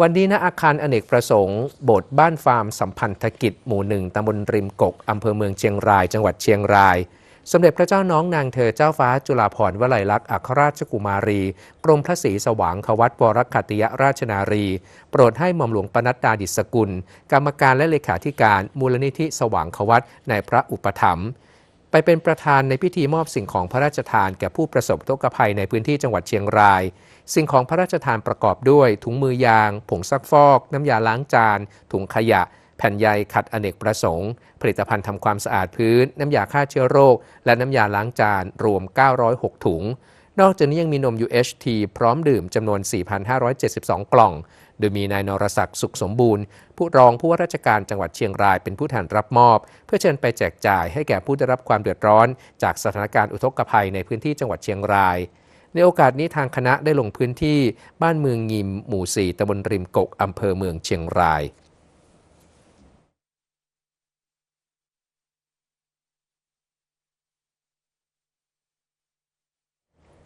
วันนี้ณอาคารอเนกประสงค์โบสถ์บ้านฟาร์มสัมพันธกิจหมู่หนึ่งตำบลริมกกอำเภอเมืองเชียงราย จังหวัดเชียงราย สมเด็จพระเจ้าน้องนางเธอเจ้าฟ้าจุฬาภรณ์วลัยลักษณ์อัครราชกุมารี กรมพระศรีสว่างควัตวรคัตยราชนารี โปรดให้หม่อมหลวงปนัดดาดิสกุล กรรมการและเลขาธิการมูลนิธิสว่างควัตในพระอุปถัมภ์ ไปเป็นประธานในพิธีมอบสิ่งของพระราชทานแก่ผู้ประสบทุกภัยในพื้นที่จังหวัดเชียงราย สิ่งของพระราชทานประกอบด้วย ถุงมือยาง ผงซักฟอก น้ำยาล้างจาน ถุงขยะ แผ่นใยขัดอเนกประสงค์ ผลิตภัณฑ์ทำความสะอาดพื้น น้ำยาฆ่าเชื้อโรค และน้ำยาล้างจานรวม 906 ถุง นอกจากนี้ยังมีนม UHT พร้อมดื่มจำนวน 4,572 กล่อง โดยมีนายนรศักดิ์สุขสมบูรณ์ ผู้รองผู้ว่าราชการจังหวัดเชียงรายเป็นผู้แทนรับมอบ เพื่อเชิญไปแจกจ่ายให้แก่ผู้ได้รับความเดือดร้อน จากสถานการณ์อุทกภัยในพื้นที่จังหวัดเชียงราย ในโอกาสนี้ทางคณะได้ลงพื้นที่บ้านเมืองงิม หมู่ 4ตำบลริมกกอำเภอเมืองเชียงราย